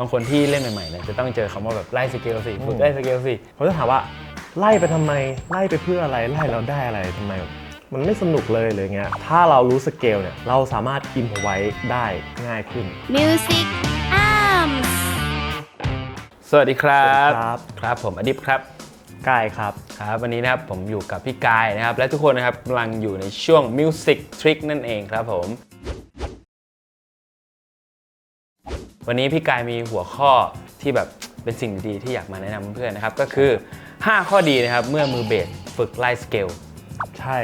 บางคนที่เล่นใหม่ๆเนี่ยจะต้องเจอคำว่าแบบไล่สเกลสิฝึกอืมไล่สเกลสิเขาจะถามว่าไล่ไปทำไมไล่ไปเพื่ออะไรไล่เราได้อะไรทำไมแบบมันไม่สนุกเลยหรือเงี้ยถ้าเรารู้สเกลเนี่ยเราสามารถอินไว้ได้ง่ายขึ้น Music Arms สวัสดีครับ สวัสดีครับ ครับผมอดิบครับ กายครับ ครับวันนี้นะครับผมอยู่กับพี่กายนะครับ และทุกคนนะครับกำลังอยู่ในช่วง Music Trick นั่นเองครับผม วันนี้พี่กายมีหัวข้อที่แบบเป็นสิ่งดีๆที่อยากมาแนะนำเพื่อนๆนะครับ ก็คือ 5 ข้อดีนะครับเมื่อมือเบสฝึกไล่สเกลใช่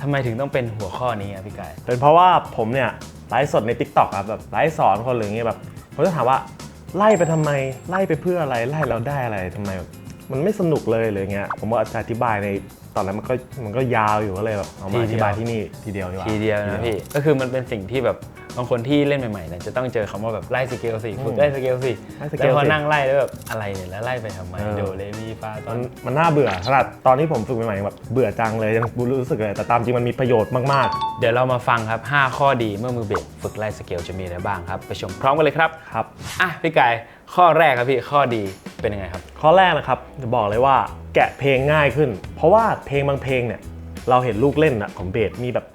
ทำไมถึงต้องเป็นหัวข้อนี้อะพี่กาย เป็นเพราะว่าผมเนี่ยไลฟ์สดใน t ิ k t o k ครับแบบไลฟ์สอนคนหรืออย่างเงี้ยแบบเขาจะถามว่าไล่ไปทำไมไล่ไปเพื่ออะไรไล่เราได้อะไรทำไมแบบมันไม่สนุกเลยหรือเงี้ยผมว่าจะอธิบายในตอนนั้นมันก็มันก็ยาวอยู่ก็เลยแบบเอามาอธิบายที่นี่ทีเดียวดีกว่าทีเดียวนะพี่ก็คือมันเป็นสิ่งที่แบบ บางคนที่เล่นใหม่ๆเนี่ยจะต้องเจอคำว่าแบบไล่สเกลสิฝึกไล่สเกลสิไล่สเกแล้วลพอสินั่งไล่แล้วแบบอะไรเนี่ยแล้วไล่ไปทำไมเออโดเรมีฟาตอมันน มันน่าเบื่อขนาดตอนที่ผมฝึกใหม่ๆแบบเบื่อจังเลยยังรู้สึกเลย แต่ตามจริงมันมีประโยชน์มากเดี๋ยวเรามาฟังครับ 5 ข้อดีเมื่อมือเบสฝึกไล่สเกลจะมีอะไรบ้างครับ ไปชมพร้อมกันเลยครับ ๆ ครับ อะพี่กายข้อแรกครับพี่ข้อดีเป็นยังไงครับ ข้อแรกนะครับจะบอกเลยว่าแกะเพลงง่ายขึ้น เพราะว่าเพลงบางเพลงเนี่ยเราเห็นลูกเล่นอะของเบสมีแบบ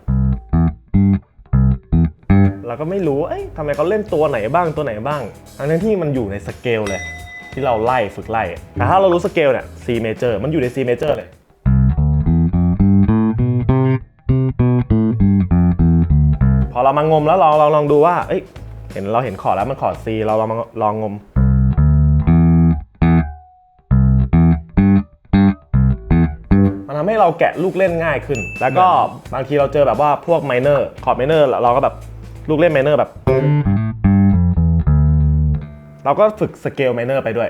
เราก็ไม่รู้ว่าเอ้ยทำไมเขาเล่นตัวไหนบ้างตัวไหนบ้าง ทั้งๆที่มันอยู่ในสเกลเลย ที่เราไล่ฝึกไล่ แต่ถ้าเรารู้สเกลเนี่ย C major มันอยู่ใน C major เลย พอเรามางมแล้วลองลองลองดูว่า เอ้ย เห็นเราเห็นคอร์ดแล้วมันคอร์ด C เราลองมาลองงมมันทำให้เราแกะลูกเล่นง่ายขึ้น แล้วก็บางทีเราเจอแบบว่าพวกไมเนอร์ คอร์ดไมเนอร์ เราก็แบบ ลูกเล่นไมเนอร์แบบ เราก็ฝึกสเกลไมเนอร์ไปด้วย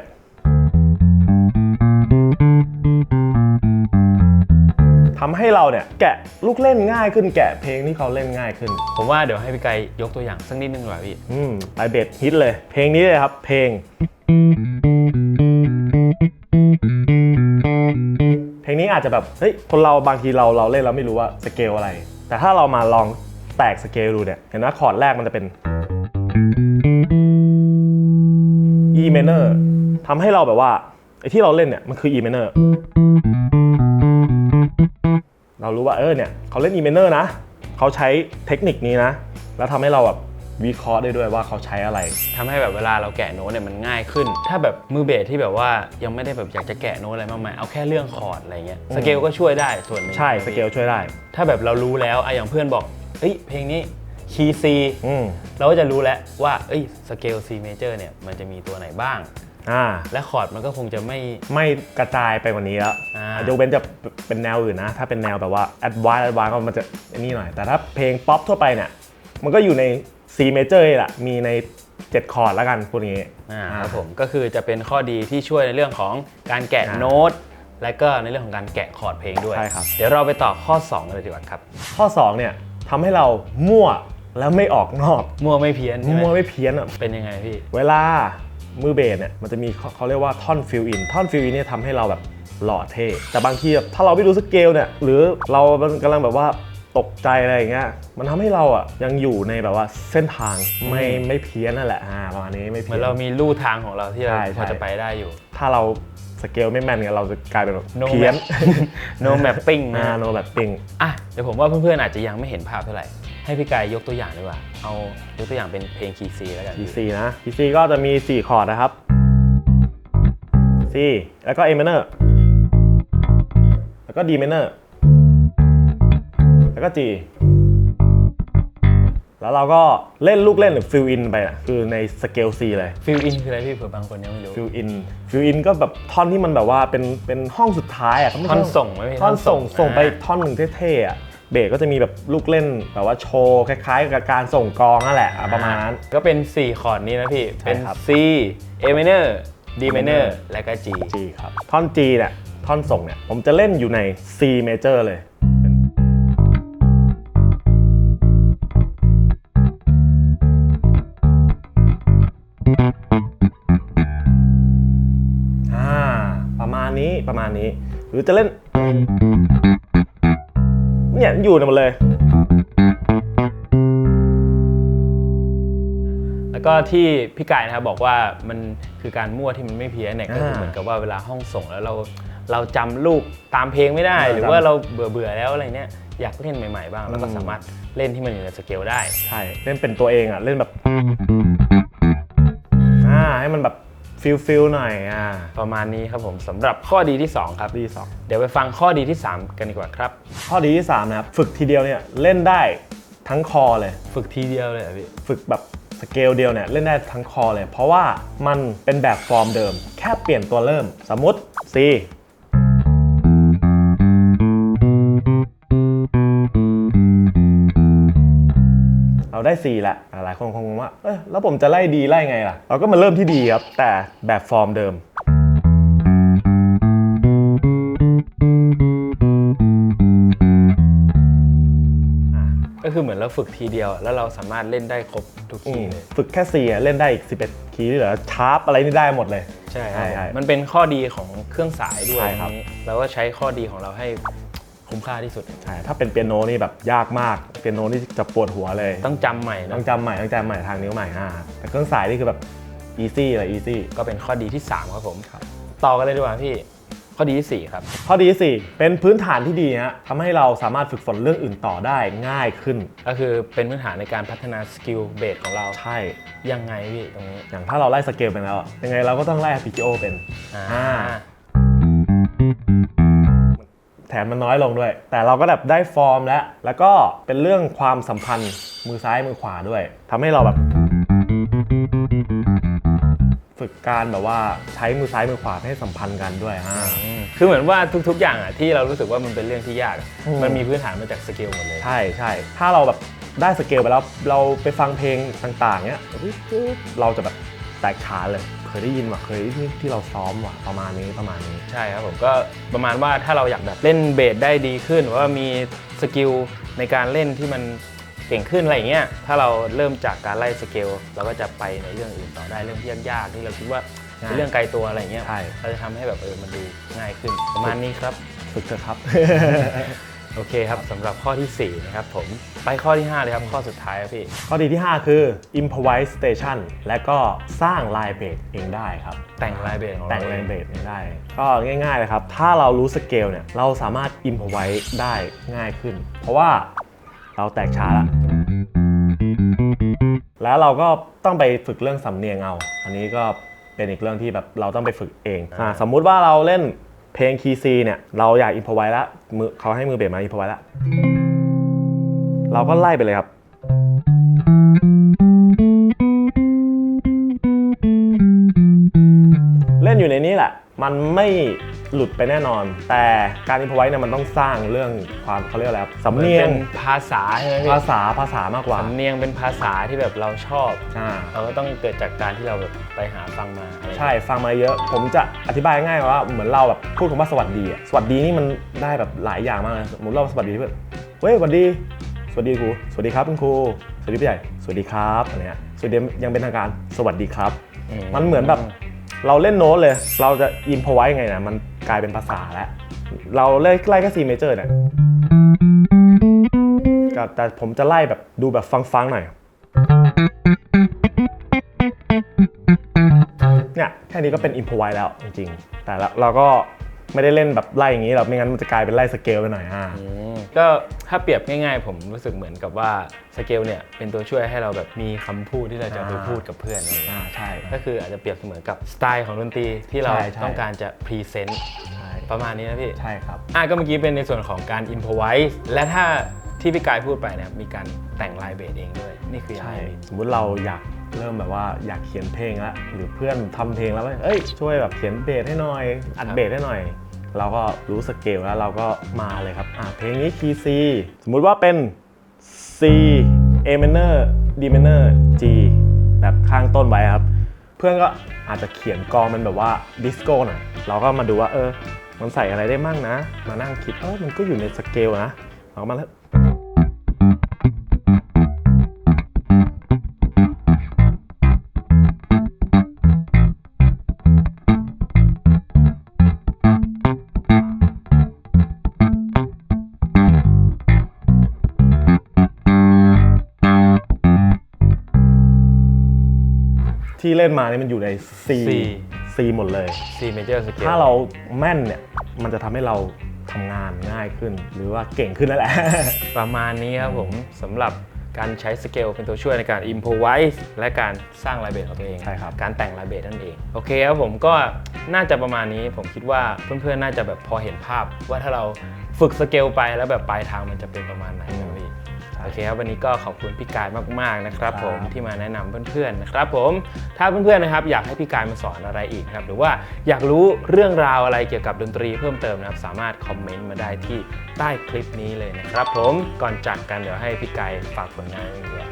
ทำให้เราเนี่ยแกะลูกเล่นง่ายขึ้นแกะเพลงที่เขาเล่นง่ายขึ้น ผมว่าเดี๋ยวให้พี่กายยกตัวอย่างสักนิดนึงดีกว่าพี่ อืมไปเบสฮิตเลย เพลงนี้เลยครับ เพลง เพลงนี้อาจจะแบบ เฮ้ย คนเราบางทีเราเราเล่นเราไม่รู้ว่าสเกลอะไร แต่ถ้าเรามาลอง แตกสเกลดูเนี่ยเห็นว่าคอร์ดแรกมันจะเป็น E minor ทำให้เราแบบว่าไอ้ที่เราเล่นเนี่ยมันคือ E minor เรารู้ว่าเออเนี่ยเขาเล่น E minor นะ เขาใช้เทคนิคนี้นะ แล้วทำให้เราแบบวิเคราะห์ได้ด้วยว่าเขาใช้อะไรทำให้แบบเวลาเราแกะโน้ตเนี่ยมันง่ายขึ้น ถ้าแบบมือเบสที่แบบว่ายังไม่ได้แบบอยากจะแกะโน้ตอะไรมากมายเอาแค่เรื่องคอร์ดอะไรเงี้ยอืมสเกลก็ช่วยได้ส่วนหนึ่งใช่สเกลช่วยได้ ถ้าแบบเรารู้แล้วอะอย่างเพื่อนบอก เอ้ยเพลงนี้คีย์ซีอืมเราก็จะรู้แล้วว่าเอ้ยสเกล C major เนี่ยมันจะมีตัวไหนบ้าง อ่า และคอร์ดมันก็คงจะไม่ ไม่กระจายไปกว่านี้แล้วอ่า ยกเว้นจะเป็นแนวอื่นนะ ถ้าเป็นแนวแบบว่า advanced advanced ก็มันจะอันนี้หน่อย แต่ถ้าเพลงป๊อปทั่วไปเนี่ย มันก็อยู่ใน C major นี่แหละมีใน 7 คอร์ดแล้วกันพูดอย่างงี้ อ่าครับผมก็คือจะเป็นข้อดีที่ช่วยในเรื่องของการแกะอ่าโน้ต และก็ในเรื่องของการแกะคอร์ดเพลงด้วย ใช่ครับ เดี๋ยวเราไปต่อข้อ2กันเลยดีกว่าครับ ข้อ 2 เนี่ย ทำให้เรามั่วแล้วไม่ออกนอกมั่วไม่เพี้ยนใช่ไหมมั่วไม่เพี้ยนอะเป็นยังไงพี่ เวลามือเบสเนี่ยมันจะมีเขาเขาเรียกว่าท่อนฟิลอินท่อนฟิลอินเนี่ยทำให้เราแบบหล่อเท่แต่บางทีแบบถ้าเราไม่รู้สเกลเนี่ยหรือเรากำลังแบบว่าตกใจอะไรอย่างเงี้ยมันทำให้เราอะยังอยู่ในแบบว่าเส้นทางไม่ไม่เพี้ยนนั่นแหละอ่าประมาณนี้ไม่เหเพี้มืยอนนเรามีลู่ทางของเราที่เราใช่พอใช่จะไปได้อยู่ ถ้าเรา สเกลไม่แม่นเนี่ยเราจะกลายเป็นแบบ No เพี้ยน no mapping นะอ่าโนแบบปิงอะเดี๋ยวผมว่าเพื่อนๆอาจจะยังไม่เห็นภาพเท่าไหร่ ให้พี่กายยกตัวอย่างดีกว่า เอายกตัวอย่างเป็นเพลงคีย์ซีแล้วกัน G4 นะ G4 ก็จะมี 4 คอร์ดนะครับ C แล้วก็ A minor แล้วก็ D minor แล้วก็ G แล้วเราก็เล่นลูกเล่นหรือ fill in ไปอะคือในสเกล C เลยฟิลอินคืออะไรพี่เผื่อบางคนยังไม่รู้ fill in fill in ก็แบบท่อนที่มันแบบว่าเป็นเป็นห้องสุดท้ายอะเขาไม่ท่อนใช่ส่งไหมพี่ท่อนส่งส่งไปอ่าท่อนหนึ่งเท่ๆอะเบสก็จะมีแบบลูกเล่นแบบว่าโชว์คล้ายๆ กับการส่งกลองนั่นแหละอะประมาณนั้น ก็เป็น 4 คอร์ดนี้นะพี่ใช่เป็นครับ C A minor D minor และก็ G G ครับ ท่อน G เนี่ยท่อนส่งเนี่ยผมจะเล่นอยู่ใน C major เลย ประมาณนี้ประมาณนี้ หรือจะเล่น เนี่ยอยู่ในหมดเลยแล้วแล้วก็ที่พี่กายนะครับบอกว่ามันคือการมั่วที่มันไม่เพี้ยนเนี่ยก็คืออ่าเหมือนกับว่าเวลาห้องส่งแล้วเราเราจำลูกตามเพลงไม่ได้เออหรือจำว่าเราเบื่อเบื่อๆแล้วอะไรเนี่ยอยากเล่นใหม่ๆบ้างแล้วก็อืมสามารถเล่นที่มันอยู่ในสเกลได้ ใช่ เล่นเป็นตัวเองอะ เล่นแบบ อ่า ให้มันแบบ ฟิลฟิลหน่อยอ่าประมาณนี้ครับผมสำหรับข้อดีที่ 2 ครับดีสองเดี๋ยวไปฟังข้อดีที่ 3 กันดีกว่าครับ ข้อดีที่ 3 นะครับ ฝึกทีเดียวเนี่ยเล่นได้ทั้งคอเลย ฝึกทีเดียวเลยเหรอพี่ฝึกแบบสเกลเดียวเนี่ยเล่นได้ทั้งคอเลย เพราะว่ามันเป็นแบบฟอร์มเดิม แค่เปลี่ยนตัวเริ่ม สมมติ C ได้ C แหละหลายคนคงงงว่าเอ้ยแล้วผมจะไล่ดีไล่ไงล่ะ เราก็มาเริ่มที่ดีครับ แต่แบบฟอร์มเดิมก็คือเหมือนเราฝึกทีเดียว แล้วเราสามารถเล่นได้ครบทุกอืทีมเลยฝึกแค่4อะเล่นได้อีก 11 คีย์ที่เหลือชาร์ปอะไรนี่ได้หมดเลยใช่ใช่ใช่มันเป็นข้อดีของเครื่องสายด้วยใช่ครับนี้เราก็ใช้ข้อดีของเราให้ คุ้มค่าที่สุด ใช่ถ้าเป็นเปียโนนี่แบบยากมาก เปียโนนี่จะปวดหัวเลยต้องจำใหม่นะต้องจำใหม่ต้องจำใหม่ทางนิ้วใหม่อ่าแต่เครื่องสายนี่คือแบบ easy เลย easy ก็เป็นข้อดีที่ 3 ครับผม ต่อกันเลยดีกว่าพี่ ข้อดีที่ 4 ครับ ข้อดีที่สี่เป็นพื้นฐานที่ดีฮะทำให้เราสามารถฝึกฝนเรื่องอื่นต่อได้ง่ายขึ้น ก็คือเป็นพื้นฐานในการพัฒนาสกิลเบสของเรา ใช่ ยังไงพี่ตรงนี้ อย่างถ้าเราไล่สเกลเป็นแล้วยังไงเราก็ต้องไล่ arpeggio เป็นอ่า อ่า แถมมันน้อยลงด้วย แต่เราก็แบบได้ฟอร์มแล้ว แล้วก็เป็นเรื่องความสัมพันธ์มือซ้ายมือขวาด้วยทำให้เราแบบ ฝึกการแบบว่าใช้มือซ้ายมือขวาให้สัมพันธ์กันด้วยอ่าอืมคือเหมือนว่าทุก ๆ อย่างอะที่เรารู้สึกว่ามันเป็นเรื่องที่ยากอะอืมมันมีพื้นฐานมาจากสกิลหมดเลยใช่ใช่ถ้าเราแบบได้สเกลไปแล้วเราไปฟังเพลงต่างๆเนี้ยเฮ้ยเราจะแบบแตกฉานเลย เคยได้ยินว่ะเคยที่ที่เราซ้อมว่ะประมาณนี้ประมาณนี้ ใช่ครับผมก็ประมาณว่าถ้าเราอยากแบบเล่นเบสได้ดีขึ้น หรือว่ามีสกิลในการเล่นที่มันเก่งขึ้นอะไรอย่างเงี้ยถ้าเราเริ่มจากการไล่สเกลเราก็จะไปในเรื่องอื่นต่อได้เรื่องที่ยากๆที่เราคิดว่าเป็นเรื่องไกลตัวอะไรอย่างเงี้ยใช่ เราจะทำให้แบบเออมันดูง่ายขึ้น ประมาณนี้ครับ ฝึกเถอะครับ โอเคครับสำหรับข้อทีสี่ 4 นะครับผมไปข้อที่ 5 เลยครับ ข้อสุดท้ายครับพี่ ข้อดีที่ 5 คือ improvise station และก็สร้างลายเบสเองได้ครับ แต่งลายเบสของเราแต่งลายเบสเองได้ ก็ง่ายๆเลยครับ ถ้าเรารู้สเกลเนี่ย เราสามารถ improvise ได้ง่ายขึ้น เพราะว่าเราแตกช้าละแล้วเราก็ต้องไปฝึกเรื่องสำเนียงเอา อันนี้ก็เป็นอีกเรื่องที่แบบเราต้องไปฝึกเองอ่าสมมุติว่าเราเล่น เพลงคีย์ซีเนี่ยเราอยากอินพอไว้แล้วมือเขาให้มือเบสมาอินพอไว้แล้วเราก็ไล่ไปเลยครับ มันไม่หลุดไปแน่นอน แต่การอินพอไว้เนี่ยมันต้องสร้างเรื่องความเขาเรียกอะไรครับสำเนียเป็งนภาษาใช่ไหมพี่ภาษาภาษามากกว่า สำเนียงเป็นภาษาที่แบบเราชอบอ่า เราก็ต้องเกิดจากการที่เราแบบไปหาฟังมาอะไรใช่ฟังมาเยอะ ผมจะอธิบายง่ายๆว่าเหมือนเราแบบพูดคำว่าสวัสดีอะสวัสดีนี่มันได้แบบหลายอย่างมากเลยสมมติเราสวัสดีเพื่อนเว้ยสวัสดี สวัสดีครูสวัสดีครับคุณครูสวัสดีพี่ใหญ่สวัสดีครับอะไรเงี้ยสวัสดียังเป็นทางการสวัสดีครับ มันเหมือนแบบ เราเล่นโน้ตเลย เราจะอินพอไว้ไงนะมันกลายเป็นภาษาแล้ว เราเล่นไล่แค่ซีเมเจอร์เนี่ยแต่ผมจะไล่แบบดูแบบฟังๆหน่อย เนี่ยแค่นี้ก็เป็นอินพอไว้แล้วจริงๆ แต่ละเราก็ไม่ได้เล่นแบบไล่อย่างนี้หรอกไม่งั้นมันจะกลายเป็นไล่สเกลไปหน่อยอ่า ก็ถ้าเปรียบง่ายๆ ผมรู้สึกเหมือนกับว่าสเกลเนี่ยเป็นตัวช่วยให้เราแบบมีคำพูดที่เราจะไปอ่าพูดกับเพื่อนอะไรอย่างเงี้อ่ายใช่ ก็คืออาจจะเปรียบเสมือนกับสไตล์ของดนตรีที่เราใช่ใช่ ต้องการจะพรีเซนต์ใช่ประมาณนี้นะพี่ใช่ครับ อะก็เมื่อกี้เป็นในส่วนของการอินพอไวส์และถ้าที่พี่กายพูดไปนะครับมีการแต่งลายเบสเองด้วย นี่คือยังใช่ ไงสมมุติเราอยากเริ่มแบบว่าอยากเขียนเพลงแล้วหรือเพื่อนทำเพลงแล้วว่าเอ้ยช่วยแบบเขียนเบสให้หน่อย อัดเบสให้หน่อย เราก็รู้สเกลแล้วเราก็มาเลยครับอะเพลงนี้คีย์ C สมมุติว่าเป็น C A minor D minor G แบบข้างต้นไว้ครับ เพื่อนก็อาจจะเขียนกองมันแบบว่าดิสโก้หน่อยเราก็มาดูว่าเออ มันใส่อะไรได้มั่งนะ มานั่งคิดเออมันก็อยู่ในสเกลนะเราก็มา ที่เล่นมานี่มันอยู่ใน C C C หมดเลย C major scale ถ้าเราแม่นเนี่ย มันจะทำให้เราทำงานง่ายขึ้น หรือว่าเก่งขึ้นนั่นแหละ ประมาณนี้ครับผมสำหรับการใช้สเกลเป็นตัวช่วยในการ improvise และการสร้างลายเบสของตัวเอง ใช่ครับการแต่งลายเบสนั่นเอง โอเคครับผมก็น่าจะประมาณนี้ ผมคิดว่าเพื่อนๆ น่าจะแบบพอเห็นภาพ ว่าถ้าเราฝึกสเกลไปแล้วแบบปลายทางมันจะเป็นประมาณไหนนะพี่ โอเคครับวันนี้ก็ขอบคุณพี่กายมากๆนะครับ ผมที่มาแนะนำเพื่อนๆนะครับ ผมถ้าเพื่อนๆนะครับ อยากให้พี่กายมาสอนอะไรอีกนะครับ หรือว่าอยากรู้เรื่องราวอะไรเกี่ยวกับดนตรีเพิ่มเติมนะครับ สามารถคอมเมนต์มาได้ที่ใต้คลิปนี้เลยนะครับ ผมก่อนจากกันเดี๋ยวให้พี่กายฝากผลงานไว้ดีกว่า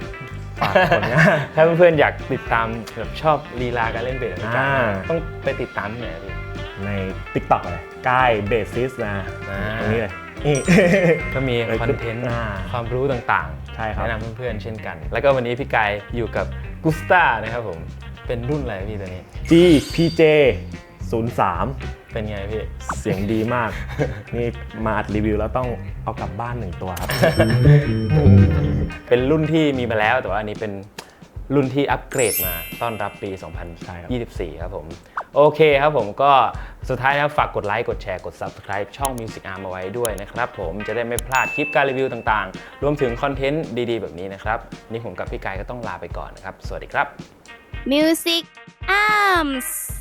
ฝากผลงานถ้าเพื่อนๆอยากติดตามแบบชอบลีลาการเล่นเบสของพี่กายอ่าต้องไปติดตามที่ไหนอะพี่ใน TikTok เลยกายเบสิสนะอ่าตรงนี้เลย นี่ก็มีเออคอนเทนต์อ่าความรู้ต่างๆ ใช่ครับ แนะนำเพื่อนๆเช่นกัน แล้วก็วันนี้พี่กายอยู่กับกุสตานะครับผม เป็นรุ่นอะไรพี่ตัวนี้ GPJ 03 เป็นไงพี่ เสียงดีมาก นี่มาอัดรีวิวแล้วต้องเอากลับบ้านหนึ่งตัวครับ เป็นรุ่นที่มีมาแล้วแต่ว่าอันนี้เป็นรุ่นที่อัปเกรดมาต้อนรับปี ใช่ครับ 2024 ครับผม โอเคครับผมก็สุดท้ายนะครับฝากกดไลค์กดแชร์กด Subscribe ช่อง Music Arm เอาไว้ด้วยนะครับผมจะได้ไม่พลาดคลิปการรีวิวต่างๆ รวมถึงคอนเทนต์ดีๆ แบบนี้นะครับนนี่ผมกับพี่กายก็ต้องลาไปก่อนนะครับ สวัสดีครับ Music Arms